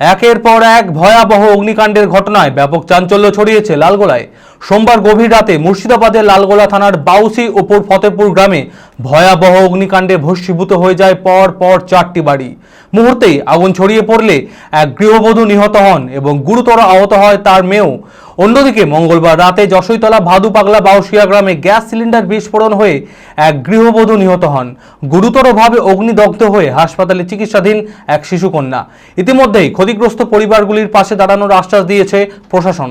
একের পর এক ভয়াবহ অগ্নিকাণ্ডের ঘটনায় ব্যাপক চাঞ্চল্য ছড়িয়েছে লালগোলায়। সোমবার গভীর রাতে মুর্শিদাবাদের লালগোলা থানার বাউসি ওপর ফতেপুর গ্রামে ভয়াবহ অগ্নিকাণ্ডে ভস্মীভূত হয়ে যায় পর পর চারটি বাড়ি। মুহূর্তেই আগুন ছড়িয়ে পড়লে এক গৃহবধূ নিহত হন এবং গুরুতর আহত হয় তার মেয়েও। অন্যদিকে মঙ্গলবার রাতে যশৈতলা ভাদু পাগলা বাউসিয়া গ্রামে গ্যাস সিলিন্ডার বিস্ফোরণ হয়ে এক গৃহবধূ নিহত হন। গুরুতরভাবে অগ্নিদগ্ধ হয়ে হাসপাতালে চিকিৎসাধীন এক শিশুকন্যা। ইতিমধ্যেই ক্ষতিগ্রস্ত পরিবারগুলির পাশে দাঁড়ানোর আশ্বাস দিয়েছে প্রশাসন।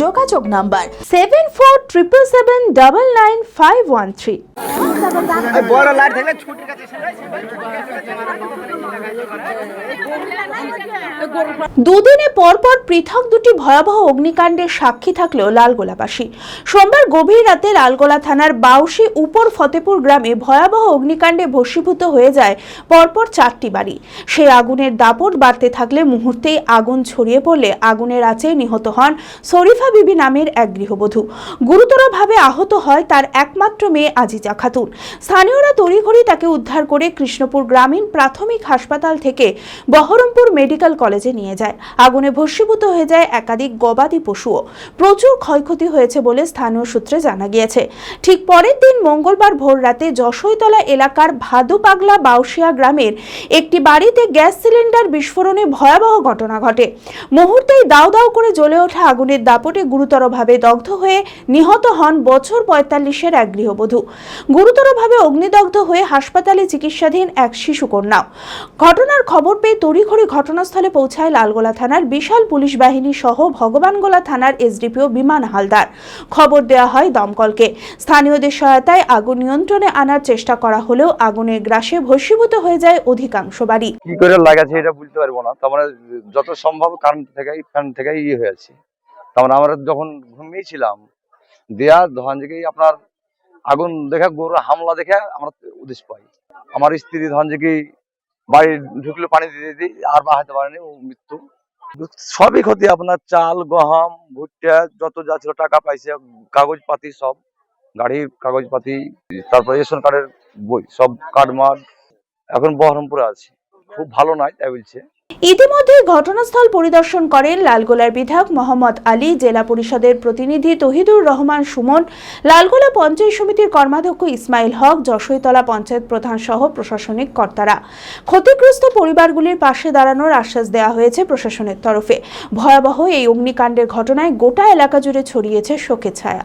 যোগাযোগ number seven four triple seven double nine five one three. বড় লাইট থাকলে ছুটির দুদিনে পরপর পৃথক দুটি ভয়াবহ অগ্নিকাণ্ডের সাক্ষী থাকলেও লালগোলাবাসী। সোমবার গভীর রাতে লালগোলা থানার বাউসি উপর ফতেপুর গ্রামে ভয়াবহ অগ্নিকাণ্ডে ভস্মীভূত হয়ে যায় পরপর চারটি বাড়ি। সেই আগুনের দাপট বাড়তে থাকলে মুহূর্তেই আগুন ছড়িয়ে পড়লে আগুনের আঁচে নিহত হন শরীফা বিবি নামের এক গৃহবধূ। গুরুতরভাবে আহত হয় তার একমাত্র মেয়ে আজিজা খাতুন। স্থানীয়রা তড়িঘড়ি তাকে উদ্ধার করে কৃষ্ণপুর গ্রামীণ প্রাথমিক হাসপাতাল থেকে বহরমপুর মেডিকেল কলেজে নিয়ে যায়। আগুনে ভস্মীভূত হয়ে যায় একাধিক গবাদি পশুও। প্রচুর ক্ষয়ক্ষতি হয়েছে বলে স্থানীয় সূত্রে জানা গিয়েছে। ঠিক পরের দিন মঙ্গলবার ভোর রাতে যশৈতলা এলাকার ভাদু পাগলা গ্রামের একটি বাড়িতে গ্যাস সিলিন্ডার বিস্ফোরণে ভয়াবহ ঘটনা ঘটে। মুহূর্তেই দাউ দাউ করে জ্বলে ওঠা আগুনের দাপটে গুরুতরভাবে দগ্ধ হয়ে নিহত হন বছর পঁয়তাল্লিশের এক গৃহবধূ। গুরুতরভাবে অগ্নিদগ্ধ হয়ে হাসপাতালে চিকিৎসাধীন এক শিশুকন্যাও ঘটনার খবর পেয়ে তড়িঘড়ি ঘটনাস্থলে পৌঁছায় লালগোলা থানার বিশাল পুলিশ বাহিনী সহ ভগবানগোলা থানার এসডিপিও বিমান হালদার। খবর দেওয়া হয় দমকলকে। স্থানীয়দের সহায়তায় আগুন নিয়ন্ত্রণে আনার চেষ্টা করা হলেও আগুনের গ্রাসে ভস্মীভূত হয়ে যায় অধিকাংশ বাড়ি। কি করে লাগাছে এটা বলতে পারব না। তার মানে যত সম্ভব কারেন্ট থেকেই ফ্যান থেকেই ইয়ে হয়েছে তার মানে আমরা যখন ঘুমিয়েছিলাম, দেয়া ধন থেকেই আপনার আগুন দেখে গরু হামলা দেখে আমরা উদ্দেশ পাই। আমার স্ত্রী ধন থেকে বাড়ি ঢুকলে পানি দিয়ে দিই আর বাহাতে পারেনি, ও মৃত্যু। সবই ক্ষতি, আপনার চাল, গহম, ভুট্টা, যত যা ছিল টাকা পাইছে, কাগজপাতি সব গাড়ির কাগজপাতি, তারপর রেশন কার্ডের বই, সব কার্ড মার্ড এখন বহরমপুরে আছে। খুব ভালো নয় তাই বলছে। ইতিমধ্যে ঘটনাস্থল পরিদর্শন করেন লালগোলার বিধায়ক মোহাম্মদ আলী, জেলা পরিষদের প্রতিনিধি তহিদুর রহমান সুমন, লালগোলা পঞ্চায়েত সমিতির কর্মাধ্যক্ষ ইসমাইল হক যশৈতলা পঞ্চায়েত প্রধান সহ প্রশাসনিক কর্তারা। ক্ষতিগ্রস্ত পরিবারগুলির পাশে দাঁড়ানোর আশ্বাস দেওয়া হয়েছে প্রশাসনের তরফে। ভয়াবহ এই অগ্নিকাণ্ডের ঘটনায় গোটা এলাকা জুড়ে ছড়িয়েছে শোকের ছায়া।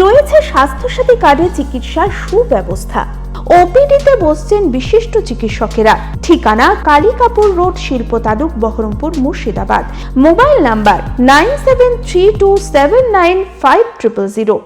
রয়েছে স্বাস্থ্যসাথী কার্ডে চিকিৎসার সুব্যবস্থা। ওপিডিতে বসছেন বিশিষ্ট চিকিৎসকেরা। ঠিকানা কালিকাপুর রোড, শিল্প তালুক, Baharampur, Murshidabad. Mobile number nine seven three two seven nine five triple zero.